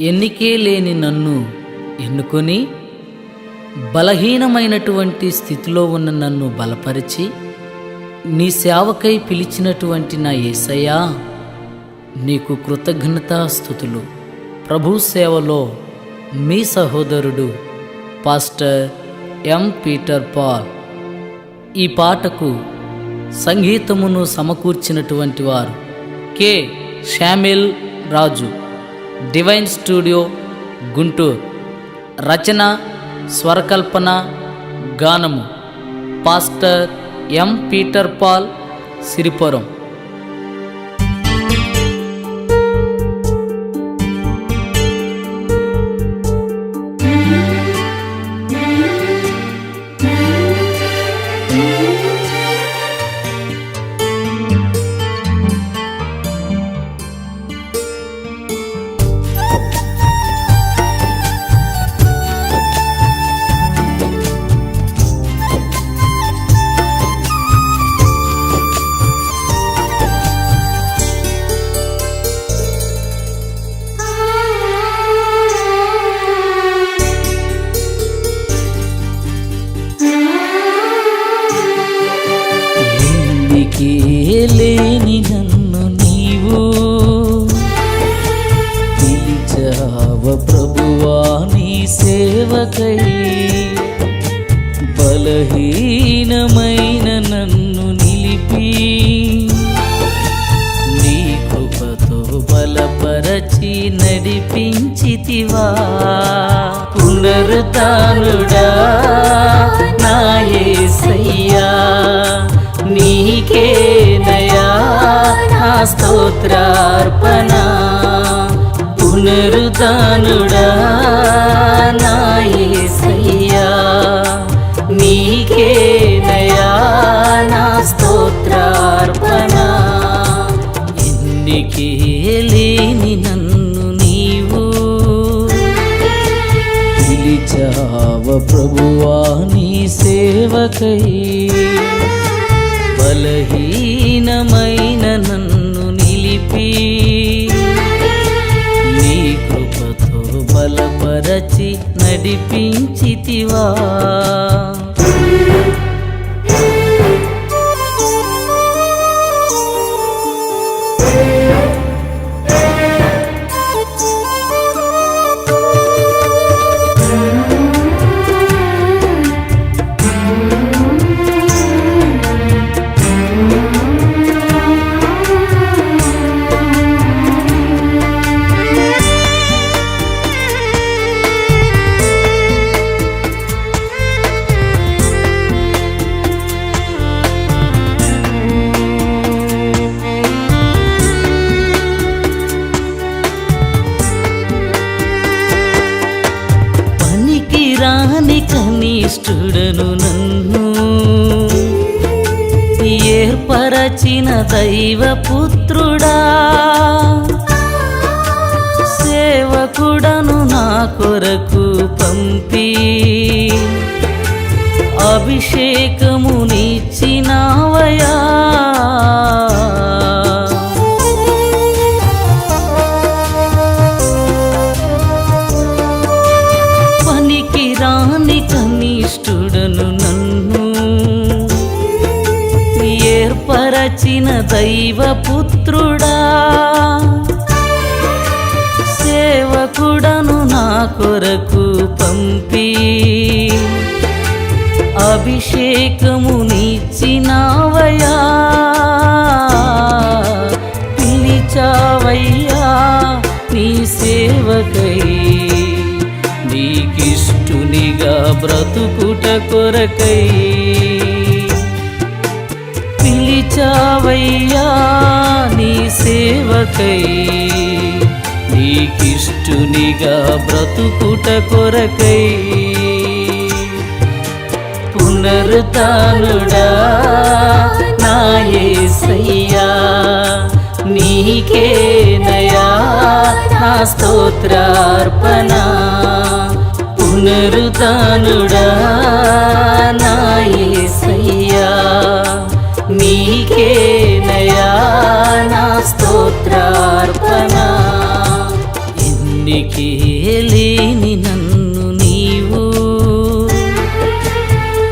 ఎన్నికే లేని నన్ను ఎన్నుకొని బలహీనమైనటువంటి స్థితిలో ఉన్న నన్ను బలపరిచి నీ సేవకై పిలిచినటువంటి నా ఏసయ్యా నీకు కృతజ్ఞతాస్థుతులు ప్రభు సేవలో మీ సహోదరుడు పాస్టర్ ఎం పీటర్ పాల్. ఈ పాటకు సంగీతమును సమకూర్చినటువంటి వారు K. Shamil Raju. Divine studio Guntur. రచన స్వరకల్పన గానము. Pastor M Peter Paul Siripuram. లేని నన్ను నీవు. పిలిచావ ప్రభువా నీ సేవకై. బలహీనమైన నన్ను నిలిపి. నీ కృపతో బలపరచి నడిపించితివా. పునరుతానుడా స్తోత్రార్పణ పునరుదానుడా నాయసయ్యా. నీకే నీకేనయా నా స్తోత్రార్పణ. ఎన్నికే లేని నన్ను నీవు పిలిచావ ప్రభువా నీ సేవకై. బలహీనమైన నన్ను నిలిపి నీ కృపతో బలపరచి నడిపించితివా. ఏర్పరచిన దైవ పుత్రుడా. సేవకుడను నా కొరకు పంపి. అభిషేకమునిచ్చినావయా పనికి రాని కనిష్ఠుడను ఏర్పరచిన దైవ పుత్రుడా సేవకుడను నా కొరకు పంపి. అభిషేకమునిచ్చినావయా పిలిచావయ్యా నీ సేవకై. నీకిష్టునిగా బ్రతుకుట కొరకై. సేవకై నీకిష్టునిగా బ్రతుకుట కొరకై పునరుతానుడా నా యేసయ్యా నీకేనయా నా స్తోత్రార్పణ. పునరుతానుడా నా యేసయ్యా నీకేనయా స్తోత్రార్పణ. ఎన్నికే లేని నన్ను నీవు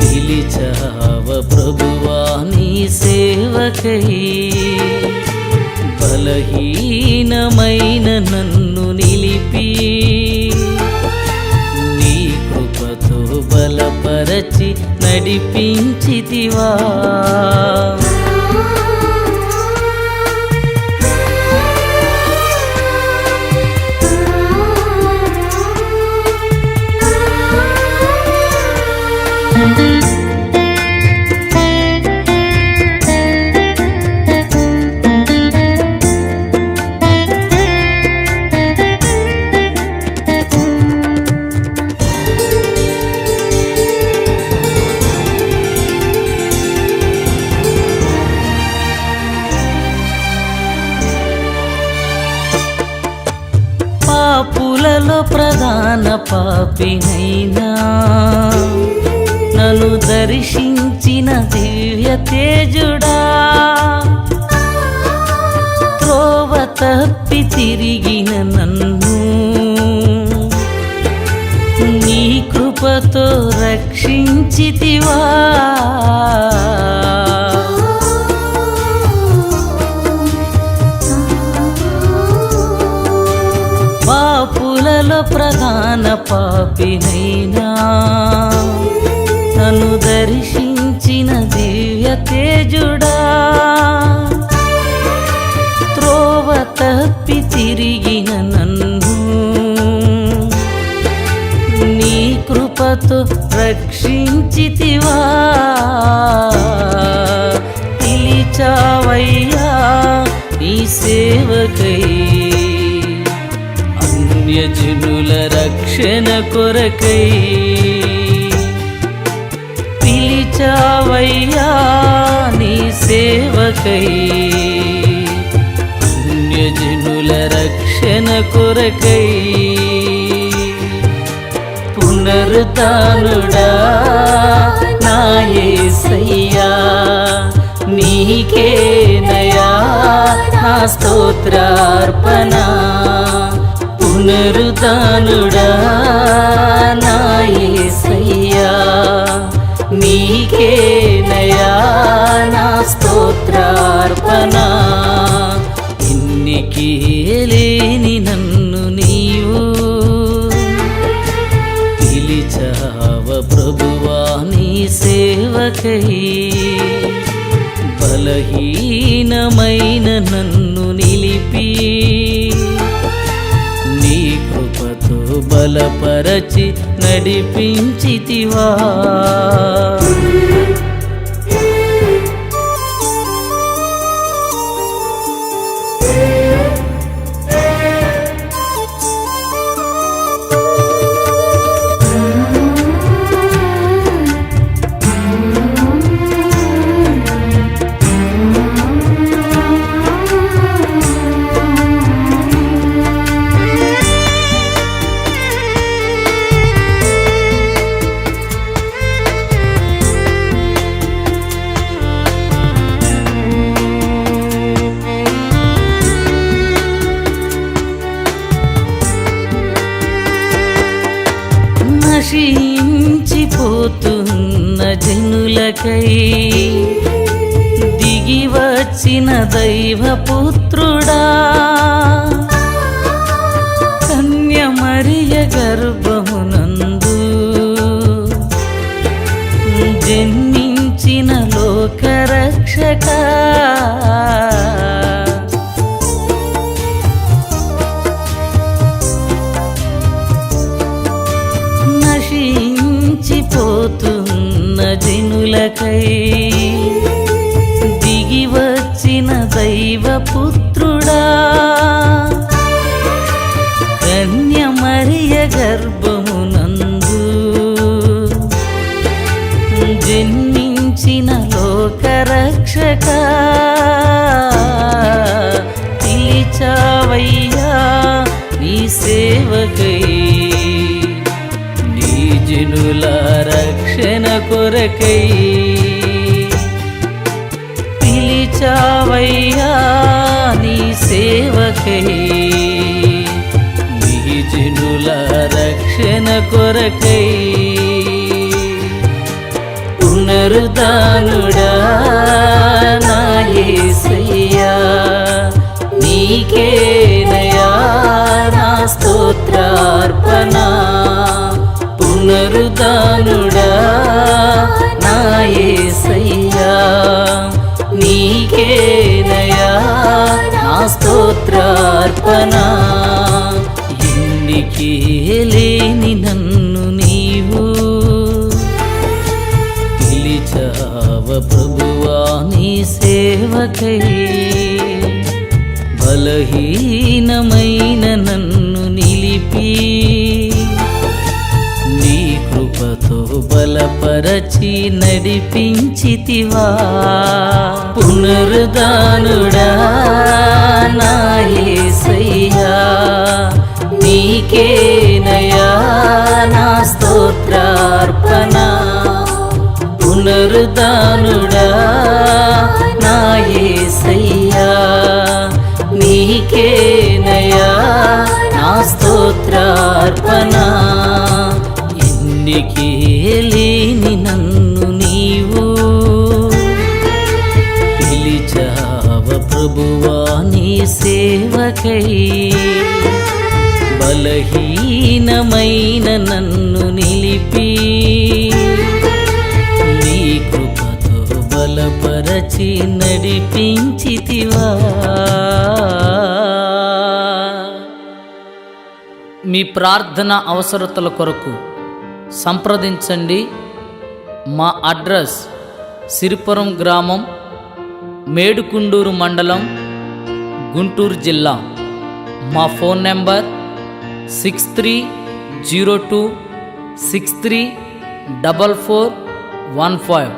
పిలిచావ ప్రభువా నీ సేవకై. బలహీనమైన నన్ను నిలిపి నీ కృపతో బలపరచి నడిపించితివా. పాపినైనా. నన్ను దర్శించిన దివ్య తేజుడా. త్రోవ తప్పి తిరిగిన నన్ను. నీ కృపతో రక్షించితివా. పాపులలో ప్రధాన పాపినైనా. నన్ను దర్శించిన దివ్య తేజుడా. త్రోవ తప్పి తిరిగిన నన్ను. నీ కృపతో రక్షించితివా. రక్షణ కొరకై పిలిచావయ్యా నీ సేవకై. పుణ్యజనుల రక్షణ కొరకై పునరుతానుడా నా యేసయ్యా నీకే నయా నా స్తోత్రార్పణ. పునరుదానుడా నాయసయ్యా. నీకే నయా నా స్తోత్రార్పణ. ఎన్నికి లేని నన్ను నీవు పిలిచావ ప్రభువా నీ సేవకై బలహీనమై బలపరచి నడిపించితివా. నశించిపోతున్న జనులకై దిగి వచ్చిన దైవపుత్రుడా. కన్యమరియ గర్భమునందు జన్మించిన లోకరక్షక. లోకరక్షక పిలిచావయ్యా నీ సేవకై. నీ జనుల రక్షణ కొరకై. పిలిచావయ్యా నీ సేవకై. నీ జనుల రక్షణ కొరకై. పునరుదానుడా నాయసయ్యా నీకేనయా నా స్తోత్రార్పణ. పునరుదానుడా నాయసయ్యా నీకే సేవకై బలహీనమైన నన్ను నిలిపి నీ కృపతో బలపరచి నడిపించితివా. పునరుదానుడా నా యేసయ్యా నీకేనయా నా స్తోత్రార్పణ. పునరుదానుడా స్తోత్రార్పణ. ఎన్నికే లేని నన్ను నీవు? పిలిచావ ప్రభువా నీ సేవకై. బలహీనమైన నన్ను నిలిపి. నీ కృపతో బలపరచి నడిపించితివా. మీ ప్రార్థన అవసరతల కొరకు సంప్రదించండి. మా అడ్రస్ సిరిపురం గ్రామం మేడుకుండూరు మండలం గుంటూరు జిల్లా. మా phone number six three zero two six three double four one five.